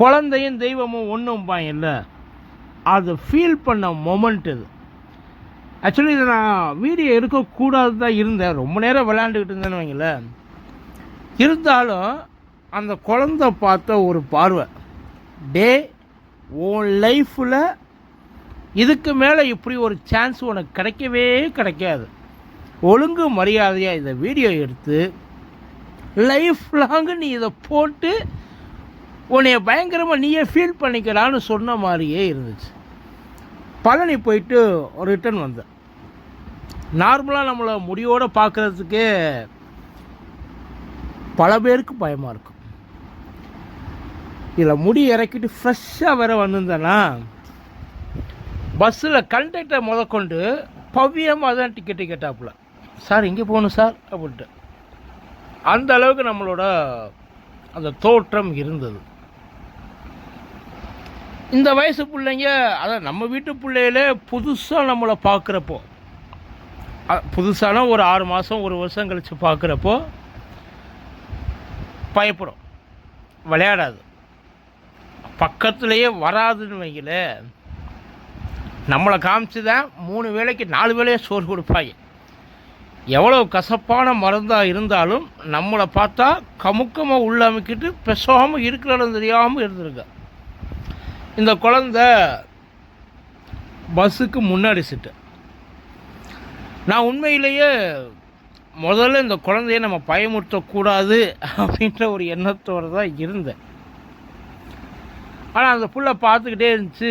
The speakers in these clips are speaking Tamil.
குழந்தையும் தெய்வமும் ஒன்றும் இல்லை. அது ஃபீல் பண்ண மொமெண்ட் இது. ஆக்சுவலி இதை நான் வீடியோ எடுக்கக்கூடாது தான் இருந்தேன். ரொம்ப நேரம் விளையாண்டுக்கிட்டு இருந்தேன்னு வைங்களேன். இருந்தாலும் அந்த குழந்த பார்த்த ஒரு பார்வை. டே உன் லைஃப்பில் இதுக்கு மேலே இப்படி ஒரு சான்ஸ் உனக்கு கிடைக்கவே கிடைக்காது. ஒழுங்கு மரியாதையாக இதை வீடியோ எடுத்து லைஃப் லாங்கு நீ இதை போட்டு உன்னைய பயங்கரமாக நீயே ஃபீல் பண்ணிக்கிறான்னு சொன்ன மாதிரியே இருந்துச்சு. பழனி போயிட்டு ரிட்டர்ன் வந்தேன். நார்மலாக நம்மளை முடியோடு பார்க்குறதுக்கே பல பேருக்கு பயமாக இருக்கும். இதில் முடி இறக்கிட்டு ஃப்ரெஷ்ஷாக வேற வந்திருந்தேன்னா பஸ்ஸில் கண்டக்டர் முதற்கொண்டு பவ்யமாக தான் டிக்கெட்டு கேட்டாப்புல. சார் இங்கே போகணும் சார் அப்படின்ட்டு. அந்த அளவுக்கு நம்மளோட அந்த தோற்றம் இருந்தது. இந்த வயசு பிள்ளைங்க அதான் நம்ம வீட்டு பிள்ளைகளே புதுசாக நம்மளை பார்க்குறப்போ புதுசான ஒரு ஆறு மாதம் ஒரு வருஷம் கழித்து பார்க்குறப்போ பயப்படும். விளையாடாது. பக்கத்துலேயே வராதுன்னு வைக்கல நம்மளை காமிச்சு தான் மூணு வேளைக்கு நாலு வேளையே சோறு கொடுப்பாங்க. எவ்வளோ கசப்பான மருந்தாக இருந்தாலும் நம்மளை பார்த்தா கமுக்கமாக உள்ளமைக்கிட்டு பெசாமல் இருக்கிற தெரியாமல் இருந்திருக்கேன் இந்த குழந்த பஸ்ஸுக்கு முன்னாடி சிட்டு நான் உண்மையிலேயே முதல்ல இந்த குழந்தைய நம்ம பயமுறுத்தக்கூடாது அப்படின்ற ஒரு எண்ணத்தோடு தான் இருந்தேன். ஆனால் அந்த புள்ள பார்த்துக்கிட்டே இருந்துச்சு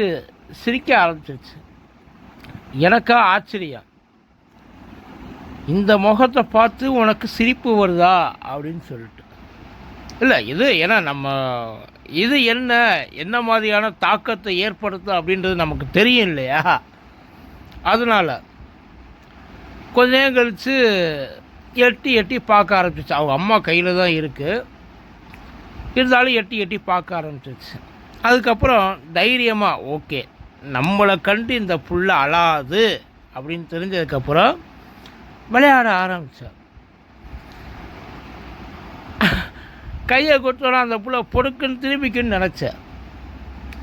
சிரிக்க ஆரம்பிச்சிருச்சு. எனக்கா ஆச்சரியம். இந்த முகத்தை பார்த்து உனக்கு சிரிப்பு வருதா அப்படின்னு சொல்லிட்டு. இல்லை இது ஏன்னா நம்ம இது என்ன? என்ன மாதிரியான தாக்கத்தை ஏற்படுத்தும் அப்படின்றது நமக்கு தெரியும் இல்லையா? அதனால் கொஞ்ச நேரம் கழித்து எட்டி எட்டி பார்க்க ஆரம்பிச்சிச்சு அவங்க அம்மா கையில் தான் இருக்குது இருந்தாலும் எட்டி எட்டி பார்க்க ஆரம்பிச்சிச்சு அதுக்கப்புறம் தைரியமாக ஓகே நம்மளை கண்டு இந்த புல்லை அழாது அப்படின்னு தெரிஞ்சதுக்கப்புறம் விளையாட ஆரம்பித்தார் கையை கொடுத்தோன்னா அந்த பிள்ளை பொடுக்குன்னு திரும்பிக்குன்னு நினச்சேன்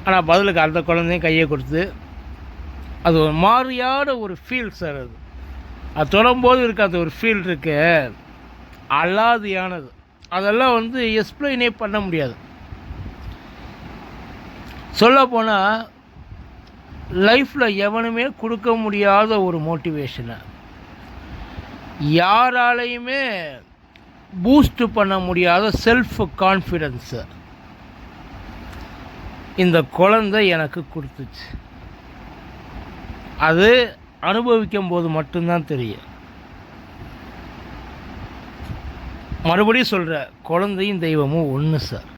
ஆனால் பதிலுக்கு அந்த குழந்தையும் கையை கொடுத்து அது ஒரு மாறியான ஒரு ஃபீல் சார் அது. அது தொடரும்போது இருக்க அந்த ஒரு ஃபீல் இருக்கு. அலாதியானது. அதெல்லாம் வந்து எக்ஸ்பிளைனே பண்ண முடியாது. சொல்லப்போனால் லைஃப்பில் எவனுமே கொடுக்க முடியாத ஒரு மோட்டிவேஷனை யாராலையுமே பூஸ்ட் பண்ண முடியாத செல்ஃப் கான்ஃபிடென்ஸை இந்த குழந்தை எனக்கு கொடுத்துச்சு. அது அனுபவிக்கும் போது மட்டும்தான் தெரியும். மறுபடியும் சொல்கிற குழந்தையும் தெய்வமும் ஒன்று சார்